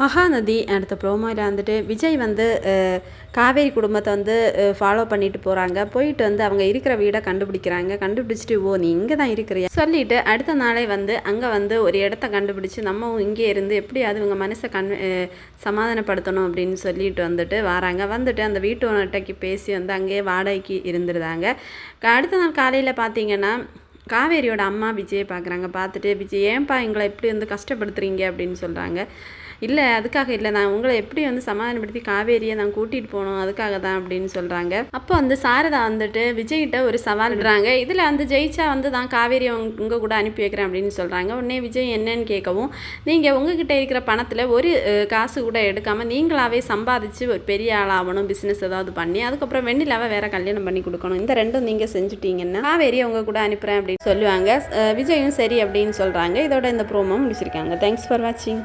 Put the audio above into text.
மகாநதி அடுத்த ப்ரோமோவில் வந்துட்டு விஜய் வந்து காவேரி குடும்பத்தை வந்து ஃபாலோ பண்ணிட்டு போகிறாங்க போயிட்டு வந்து அவங்க இருக்கிற வீடை கண்டுபிடிக்கிறாங்க. கண்டுபிடிச்சிட்டு ஓ நீ இங்கே தான் இருக்கிறியா? சொல்லிட்டு அடுத்த நாளே வந்து அங்கே வந்து ஒரு இடத்த கண்டுபிடிச்சி நம்ம இங்கே இருந்து எப்படியாவது இவங்க மனசை கண் சமாதானப்படுத்தணும் அப்படின்னு சொல்லிட்டு வந்துட்டு வராங்க. வந்துட்டு அந்த வீட்டு ஓனர்கிட்டக்கு பேசி வந்து அங்கேயே வாடகைக்கு இருந்துருந்தாங்க. அடுத்த நாள் காலையில் பார்த்தீங்கன்னா காவேரியோட அம்மா விஜயை பார்க்குறாங்க பார்த்துட்டு விஜய் ஏன்பா எங்களை எப்படி வந்து கஷ்டப்படுத்துறீங்க? அப்படின்னு சொல்கிறாங்க இல்லை அதுக்காக இல்லை. நான் உங்களை எப்படி வந்து சமாதானப்படுத்தி காவேரியை நான் கூட்டிகிட்டு போகணும் அதுக்காக தான் அப்படின்னு சொல்கிறாங்க அப்போ வந்து சாரதா வந்துட்டு விஜய்கிட்ட ஒரு சவால் விடுறாங்க. இதில் வந்து ஜெயிச்சா வந்து தான் காவேரியை உங்க கூட அனுப்பி வைக்கிறேன் அப்படின்னு சொல்கிறாங்க உடனே விஜய் என்னன்னு கேட்கவும் நீங்கள் உங்ககிட்ட இருக்கிற பணத்தில் ஒரு காசு கூட எடுக்காமல் நீங்களாவே சம்பாதிச்சு ஒரு பெரிய ஆளாகணும் பிஸ்னஸ் ஏதாவது பண்ணி அதுக்கப்புறம் வெண்ணிலாவை வேற கல்யாணம் பண்ணி கொடுக்கணும். இந்த ரெண்டும் நீங்கள் செஞ்சுட்டீங்கன்னா காவேரியை உங்க கூட அனுப்புகிறேன் அப்படின்னு சொல்லுவாங்க. விஜயும் சரி அப்படின்னு சொல்கிறாங்க இதோட இந்த ப்ரோமோ முடிச்சிருக்காங்க. தேங்க்ஸ் ஃபார் வாட்சிங்